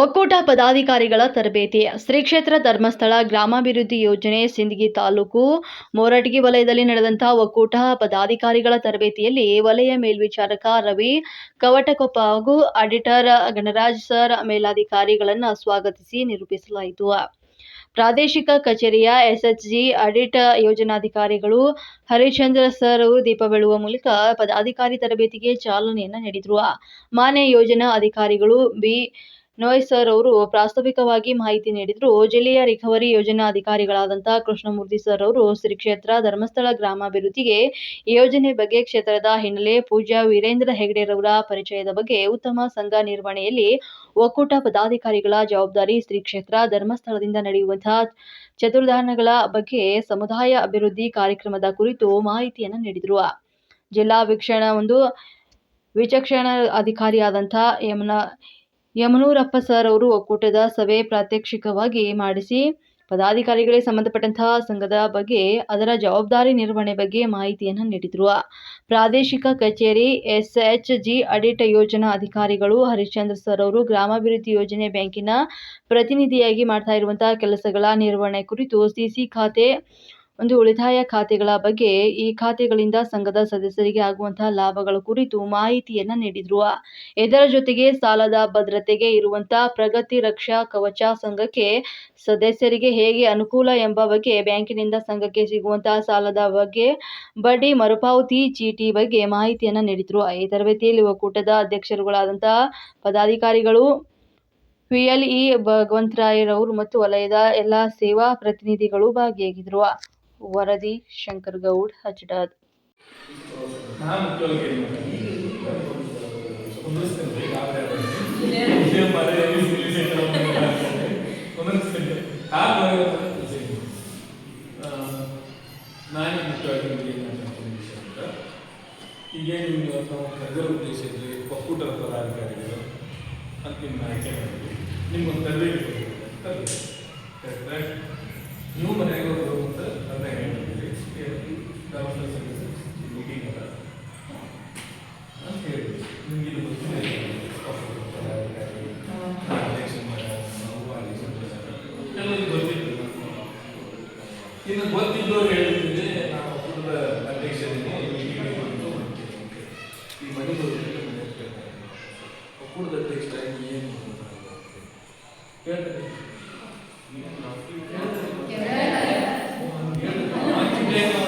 ಒಕ್ಕೂಟ ಪದಾಧಿಕಾರಿಗಳ ತರಬೇತಿ. ಶ್ರೀ ಕ್ಷೇತ್ರ ಧರ್ಮಸ್ಥಳ ಗ್ರಾಮಾಭಿವೃದ್ಧಿ ಯೋಜನೆ ಸಿಂದಗಿ ತಾಲೂಕು ಮೋರಟಗಿ ವಲಯದಲ್ಲಿ ನಡೆದಂತಹ ಒಕ್ಕೂಟ ಪದಾಧಿಕಾರಿಗಳ ತರಬೇತಿಯಲ್ಲಿ ವಲಯ ಮೇಲ್ವಿಚಾರಕ ರವಿ ಕವಟಕೊಪ್ಪ ಹಾಗೂ ಆಡಿಟರ್ ಗಣರಾಜ್ ಸರ್ ಮೇಲಾಧಿಕಾರಿಗಳನ್ನು ಸ್ವಾಗತಿಸಿ ನಿರೂಪಿಸಲಾಯಿತು. ಪ್ರಾದೇಶಿಕ ಕಚೇರಿಯ ಎಸ್ಎಚ್ಜಿ ಆಡಿಟ್ ಯೋಜನಾಧಿಕಾರಿಗಳು ಹರಿಶ್ಚಂದ್ರ ಸರ್ ದೀಪ ಬೆಳುವ ಮೂಲಕ ಪದಾಧಿಕಾರಿ ತರಬೇತಿಗೆ ಚಾಲನೆಯನ್ನ ನೀಡಿದರು. ಮಾನ್ಯ ಯೋಜನಾ ಅಧಿಕಾರಿಗಳು ಬಿ ನೋಯ್ ಸರ್ ಅವರು ಪ್ರಾಸ್ತಾವಿಕವಾಗಿ ಮಾಹಿತಿ ನೀಡಿದರು. ಜಿಲ್ಲೆಯ ರಿಕವರಿ ಯೋಜನಾ ಅಧಿಕಾರಿಗಳಾದಂತಹ ಕೃಷ್ಣಮೂರ್ತಿ ಸರ್ ಅವರು ಶ್ರೀ ಕ್ಷೇತ್ರ ಧರ್ಮಸ್ಥಳ ಗ್ರಾಮಾಭಿವೃದ್ಧಿಗೆ ಯೋಜನೆ ಬಗ್ಗೆ ಕ್ಷೇತ್ರದ ಹಿನ್ನೆಲೆ ಪೂಜ್ಯ ವೀರೇಂದ್ರ ಹೆಗ್ಡೆರವರ ಪರಿಚಯದ ಬಗ್ಗೆ ಉತ್ತಮ ಸಂಘ ನಿರ್ವಹಣೆಯಲ್ಲಿ ಒಕ್ಕೂಟ ಪದಾಧಿಕಾರಿಗಳ ಜವಾಬ್ದಾರಿ ಶ್ರೀ ಕ್ಷೇತ್ರ ಧರ್ಮಸ್ಥಳದಿಂದ ನಡೆಯುವಂತಹ ಚತುರ್ಧಾನಗಳ ಬಗ್ಗೆ ಸಮುದಾಯ ಅಭಿವೃದ್ಧಿ ಕಾರ್ಯಕ್ರಮದ ಕುರಿತು ಮಾಹಿತಿಯನ್ನು ನೀಡಿದರು. ಜಿಲ್ಲಾ ವೀಕ್ಷಣ ಒಂದು ವಿಚಕ್ಷಣ ಅಧಿಕಾರಿಯಾದಂಥ ಯಮನ ಯಮನೂರಪ್ಪ ಸರ್ ಅವರು ಒಕ್ಕೂಟದ ಸಭೆ ಪ್ರಾತ್ಯಕ್ಷಿಕವಾಗಿ ಮಾಡಿಸಿ, ಪದಾಧಿಕಾರಿಗಳಿಗೆ ಸಂಬಂಧಪಟ್ಟಂತಹ ಸಂಘದ ಬಗ್ಗೆ, ಅದರ ಜವಾಬ್ದಾರಿ ನಿರ್ವಹಣೆ ಬಗ್ಗೆ ಮಾಹಿತಿಯನ್ನು ನೀಡಿದರು. ಪ್ರಾದೇಶಿಕ ಕಚೇರಿ ಎಸ್ಎಚ್ಜಿ ಅಡಿಟ್ ಯೋಜನಾ ಅಧಿಕಾರಿಗಳು ಹರಿಶ್ಚಂದ್ರ ಸರ್ ಅವರು ಗ್ರಾಮಾಭಿವೃದ್ಧಿ ಯೋಜನೆ ಬ್ಯಾಂಕಿನ ಪ್ರತಿನಿಧಿಯಾಗಿ ಮಾಡ್ತಾ ಇರುವಂತಹ ಕೆಲಸಗಳ ನಿರ್ವಹಣೆ ಕುರಿತು ಸಿಸಿ ಖಾತೆ ಒಂದು ಉಳಿತಾಯ ಖಾತೆಗಳ ಬಗ್ಗೆ ಈ ಖಾತೆಗಳಿಂದ ಸಂಘದ ಸದಸ್ಯರಿಗೆ ಆಗುವಂತಹ ಲಾಭಗಳ ಕುರಿತು ಮಾಹಿತಿಯನ್ನ ನೀಡಿದ್ರು. ಇದರ ಜೊತೆಗೆ ಸಾಲದ ಭದ್ರತೆಗೆ ಇರುವಂತಹ ಪ್ರಗತಿ ರಕ್ಷಾ ಕವಚ ಸಂಘಕ್ಕೆ ಸದಸ್ಯರಿಗೆ ಹೇಗೆ ಅನುಕೂಲ ಎಂಬ ಬಗ್ಗೆ ಬ್ಯಾಂಕಿನಿಂದ ಸಂಘಕ್ಕೆ ಸಿಗುವಂತಹ ಸಾಲದ ಬಗ್ಗೆ ಬಡ್ಡಿ ಮರುಪಾವತಿ ಚೀಟಿ ಬಗ್ಗೆ ಮಾಹಿತಿಯನ್ನ ನೀಡಿದ್ರು. ಈ ತರಬೇತಿಯಲ್ಲಿ ಒಕ್ಕೂಟದ ಅಧ್ಯಕ್ಷರುಗಳಾದಂತಹ ಪದಾಧಿಕಾರಿಗಳು ಪಿಎಲ್ಇ ಭಗವಂತರಾಯರವರು ಮತ್ತು ವಲಯದ ಎಲ್ಲ ಸೇವಾ ಪ್ರತಿನಿಧಿಗಳು ಭಾಗಿಯಾಗಿದ್ದರು ವರದಿ ಶಂಕರ್ ಗೌಡ್ ಹಚ್ಡಾದ್ ನಾನು ಮುಖ್ಯವಾಗಿ ನಿಮಗೆ ಏನು ವಿಷಯ ಅಂತ ಈಗ ನಿಮ್ಗೆ ತಮ್ಮ ಕರೆದಿರೋ ಉದ್ದೇಶ ಇದ್ರಿ ಒಕ್ಕೂಟದ ಪದಾಧಿಕಾರಿಗಳು ಅಂತ ನಿಮ್ಮ ಆಯ್ಕೆ ಮಾಡಿದ್ವಿ ನಿಮ್ಗೊಂದು ತರಬೇತಿ? ನೀವು ಮನೆಗೆ ಹೋಗಿ ಅಂತ ಅಂತ ಹೇಳಿದ್ರಿ ಧರ್ಮಸ್ಥಳ ಸಮಿತಿ ಮೀಟಿಂಗ್ ಅದ ಅಂತ ಹೇಳಿದ್ವಿ ನಿಮ್ಗೆ ಇದು ಗೊತ್ತಿದೆ ಒಕ್ಕೂಟದ ಪದಾಧಿಕಾರಿ ಅಧ್ಯಕ್ಷ ನಾವು ಅಧ್ಯಕ್ಷ ಎಲ್ಲರಿಗೂ ಗೊತ್ತಿತ್ತು ಇನ್ನು ಗೊತ್ತಿದ್ದವ್ರು ಹೇಳಿದ್ರೆ ನಾನು ಒಕ್ಕೂಟದ ಅಧ್ಯಕ್ಷರಿಗೆ ಮೀಟಿಂಗ್ ಬಂದು ಈ ಮನೆ ಒಕ್ಕೂಟದ ಅಧ್ಯಕ್ಷರಾಗಿ ಏನು ಹೇಳ್ತಾರೆ ಬಸವಣ್ಣ